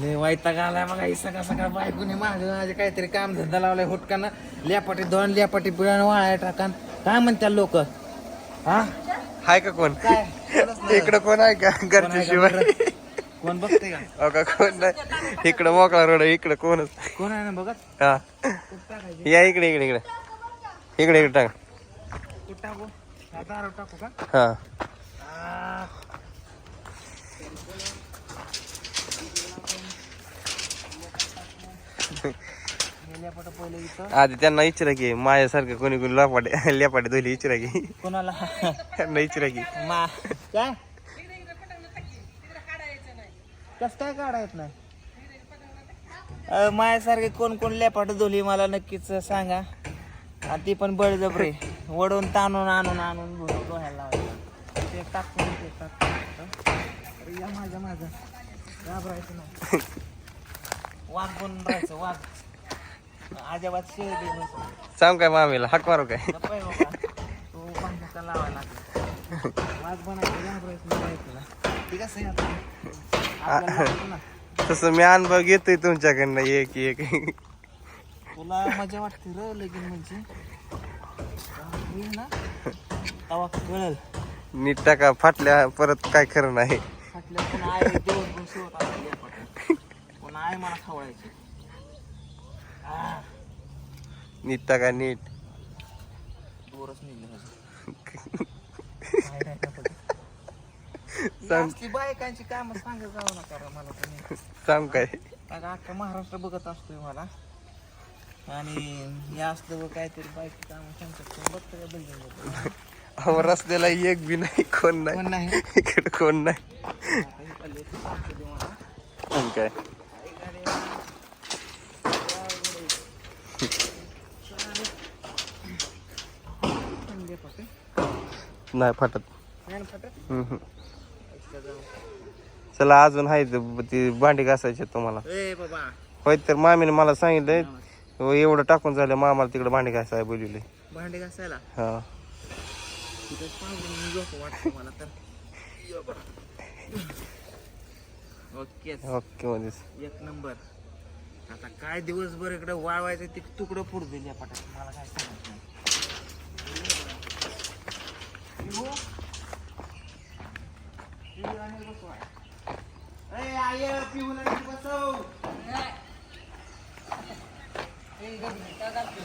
लय वैताग आलाय बघा ही सकाळ सकाळ बायकोने माझं माझे काहीतरी काम धंदा लावलाय हुटकानं. लेपाटी दोन लेपाटी बिळण वाळाय टाकान. काय म्हणतात लोक? हा? हाय का कोण. इकडं कोण आहे का? कोण घरच्या आहे का शिवाय? बरं? कोण बघते का? हो का? कोण नाही. इकडं मोकळा रोड इकडं कोणच कोण आहे ना बघत? हा. या इकडे इकडे इकडे. इकडे इकडे टाक. टाकू? टाकू का? हा आ. हे लेपाटं पहिले इथं आधी त्यांना इचरा की माझ्यासारखं कोणी कोणी लपाटे लेपाटे धुली इचरा की. कोणाला? त्यांना इचरा की. मा. काय? कस काय काढायत नाही? अ, माझ्यासारखे कोण कोण लेपाट धुली मला नक्कीच सांगा. आणि ती पण बळजबरी. वडून ताणून आणून आणून धुवायला लावायचं. ते टाकून ते टाकून. माझ्या माझं घाबरायचं नाही. वाघ बनून राहायचं वाघ अजिबात शेळ. सांग काय मामीला हाक मारू काय गप्प आहे बाबा. तो भांडणाचा लावायला लागला. वाघ बनायचं घाबरायचं नाही बायकोला. ते कसं आहे आता? आपल्याला लागतं ना. तसं मी अनुभव घेतोय तुमच्याकडनं एक एक तुला मजा वाटते र लगीन म्हणजे होईल ना तवा कळल नीट टाका फाटल्या परत काय खरं नाही फाटल्या आहे मला खवळायची. नीट नीट. दोरच निघले नाही का. असली बायकांची कामं सांगत जाऊ नका मला तुम्ही. सांग काय. अख्खा महाराष्ट्र बघत असतोय मला. आणि हे असलं काहीतरी बाईक काम सांगतात बघतं का बिल्डिंग अहो रस्त्याला एक बी नाही कोण नाही. इकडे कोण नाही. काय काही गाडी आहे. चालेल. दे पटे. नाही फाटत. नाही ना पटे? हम्म. इथलं जाऊ. चला अजून आहे ते ती भांडी घासायची तुम्हाला. ए बाबा. होय तर मामीने मला सांगितलंय हो, एवढं टाकून झालं मामाला तिकडे भांडी घासाय बोलले भांडे घासायला? हा. तिथं पाहून झोप वाटतं मला तर. ओके. ओके मध्ये एक नंबर. आता काय दिवसभर इकडे वाळवायचं ते तुकडं पुढ दिल्या पटात. मला काय सांगत नाही. बसवा. ए, आय, बसव. करतोय?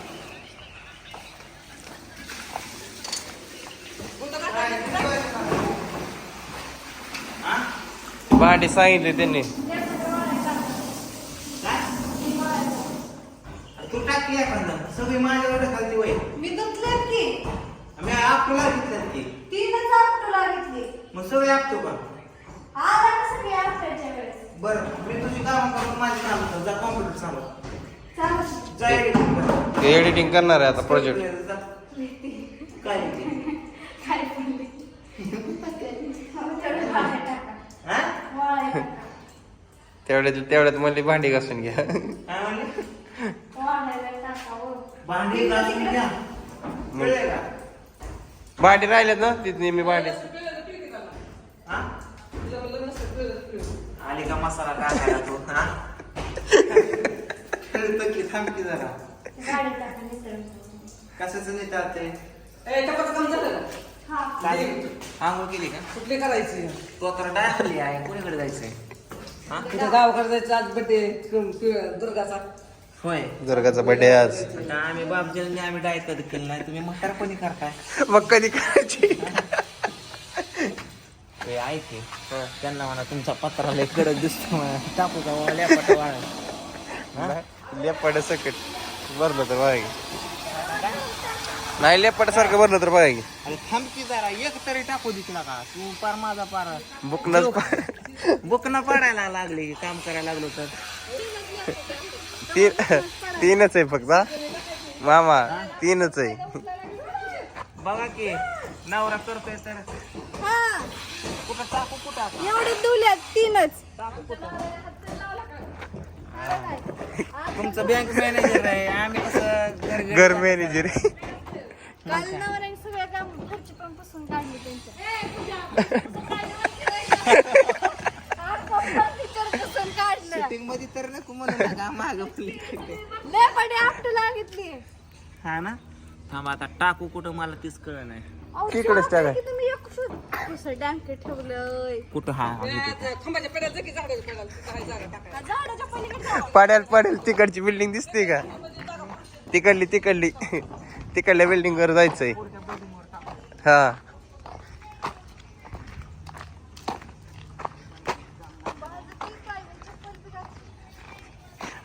भांडी सांगितले त्यांनी तू टाकली सगळी माझ्यावर खालती वय मी की मी आपल्याला घेतलं की. तीनच मग सगळे आपतो का आला आपटायच्या वेळेस. बरं मी तुझी काम करून माझी काम करतो. जा कॉम्प्युटर चालव. चालू जा editing कर. एडिटिंग करणार आहे आता प्रोजेक्ट जा. काय ते? काय बोलली? तेवढं वाळायला टाका. हा? वाळायला टाका. तेवढ्यात तेवढ्यात म्हणली भांडी घासून घ्या. काय म्हणले? वाळायला टाका हो. भांडी घासून घ्या. कळलं का? भांडी राहिल्यात ना तिथे मी भांडी. हा? आली का मसाला टाकायला तू हा? कळतं की थांब की जरा. गाडी कशाचं नाही? हा. काय आंघोळ केली का? कुठली करायची? तो तर डायरेक्टली आहे कोणीकडे जायचंय? हा? तिथं गावाकडे जायचं आज बड्डे दुर्गाचा. होय. दुर्गाचा बर्थडे आज. आता आम्ही बापजीने आम्ही डाय कधी केलं नाही? तुम्ही म्हातारपणी करताय? मग कधी करायची? ते ऐके त्यांना म्हणा तुमचा पत्रा लय कडक दिसतो म्हणा. टाकू का वाल्या पटा वाळा लेपाड सकट. भरलं तर बघा की. नाही लेपाड सारखं भरलं तर बघा की. अरे थांब की जरा. एक तरी टाकू दिसला का? तू पार माझा पार. बुकनच बुकना पाडायला लागली काम करायला लागलो तर. तीन तीनच आहे फक्त हा? मामा तीनच आहे. बघा की नवरा करतोय तर. कुठं टाकू कुठं आता? एवढे दुल्यात तीनच. टाकू कुठं? तुमचं बँक मॅनेजर आहे आम्ही कसं घर घरी मॅनेजर काल नवऱ्याने काम घरची पण पुसून काढली त्यांच्या आज पप्पा टीचर पुसून काढलं शूटिंगमध्ये तर नको म्हणू नका माग लय पडे आपटू लागितली. हा ना? थांब आता टाकू कुठं मला तीच कळ नाही अहो, तिकडेच शाळा टाका. की तुम्ही एक सु- दुसरं डँके ठेवलंय? कुठं? हा हा, इथे. खांबाच्या पेड्यात की झाडाच्या पेड्याला तिथं आहे जागा टाकायला. का झाडाच्या पलीकडे जाऊ? पडेल पडेल तिकडची बिल्डिंग दिसते का? तिकडली तिकडली. तिकडल्या बिल्डिंग वर जायचंय. हा.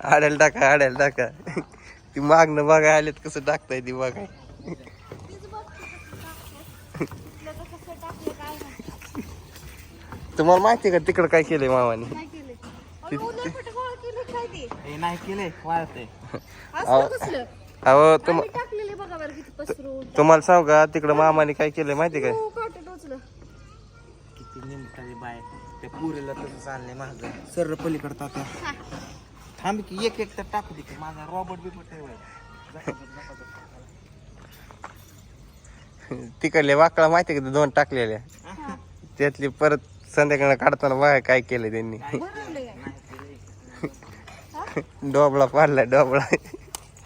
आड्याला टाका आड्याला टाका. ती मागणं बघाय आलेत कसं टाकताय ती बघाय. तुम्हाला माहिती का तिकडं काय केलंय मामाने? ते? हे नाही केलंय अहो तुम तुम्हाला सांगू का तिकडं मामाने काय केलंय माहिती काय किती निमताली बाय त्या पुरीला तसं चाललंय माझं सर पलीकडता त्या थांब की एक एक तर टाकू दे की माझा रॉबर्ट बिबट तिकडले वाकळा माहिती का ते दोन टाकलेल्या त्यातली परत संध्याकाळ काढताना बघा काय केलं त्यांनी? डोबळा पाडला डोबळा.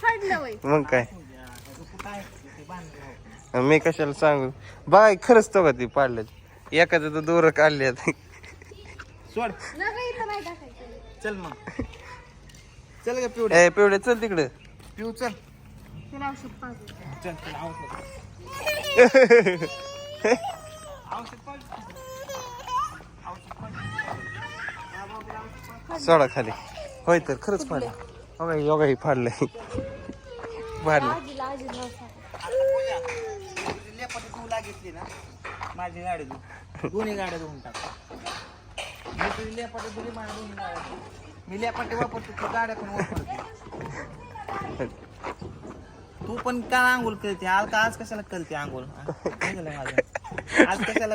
फाडलं वय. मग काय? मी कशाला सांगू? बघा खरंच तो का ती पाडलं एखादं तर दोर काढले सोड. नका इथं नाही टाकायचं. चल मग. चल ग पिवड्या ए पिवडे चल तिकडं. पिऊ चल. त्याला औषध पाहिजे. चल चल औषध औषध पाहिजे. सोडा खाली. होय तर खरंच पाडलं बघा योगा ही फाडलंय फाडलं. तू लागितली ना माझी गाडी धु दोन्ही गाड्या धुवून टाक. मी तुझी लेपाटी माझ्या दोन्ही गाड्या. मी लेपाटी वापरतो तू गाड्या पण वापरते. तू पण का आंघोळ करते? आज का आज कशाला करते आंघोळ? हा? माझं? आज कशाला?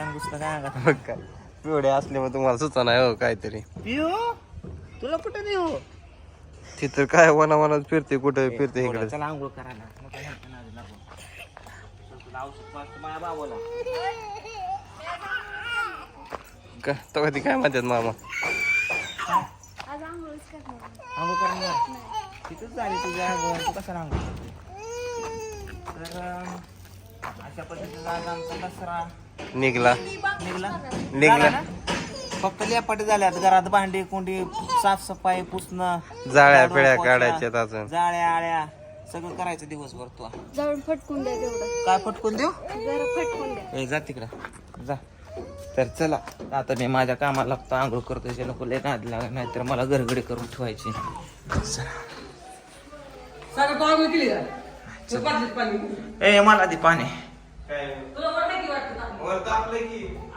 अंगुसला काय मग काय? पिवडे असल्यामुळे तुम्हाला सुचना हो काहीतरी. पिऊ? तुला कुठं देऊ तिथं काय वना वनात फिरते कुठे फिरते इकडे? चला आंघोळ पाजतो माझ्या बाबाला. का? तो कधी काय म्हणतात मामा? आज आंघोळच करणार आंघोळ करून या. तिथंच झाली तुझ्या आंघोळ तू कशाला आंघोळ करते? तर अं, अशा पद्धतीचा आज आमचा दसरा निघला निघला निघला. फक्त लेपाटी झाल्यात घरात भांडी कुंडी साफसफाई पुसणं जाळ्या झाडून पिळ्या पोछा, काढायच्यात अजून जाळ्या आळ्या सगळं करायचं दिवसभर तू जाऊन फटकून द्या तेवढं काय फटकून देऊ जरा फटकून द्या ए जा तिकडं जा तर चला आता मी माझ्या कामाला लागतो आंघोळ करतो जे नको लय नाद लागा नाहीतर मला गरगडी करून ठेवायची. ए मला दे पाणी. तुला वाटलं की? वाटतं वर तापलंय की.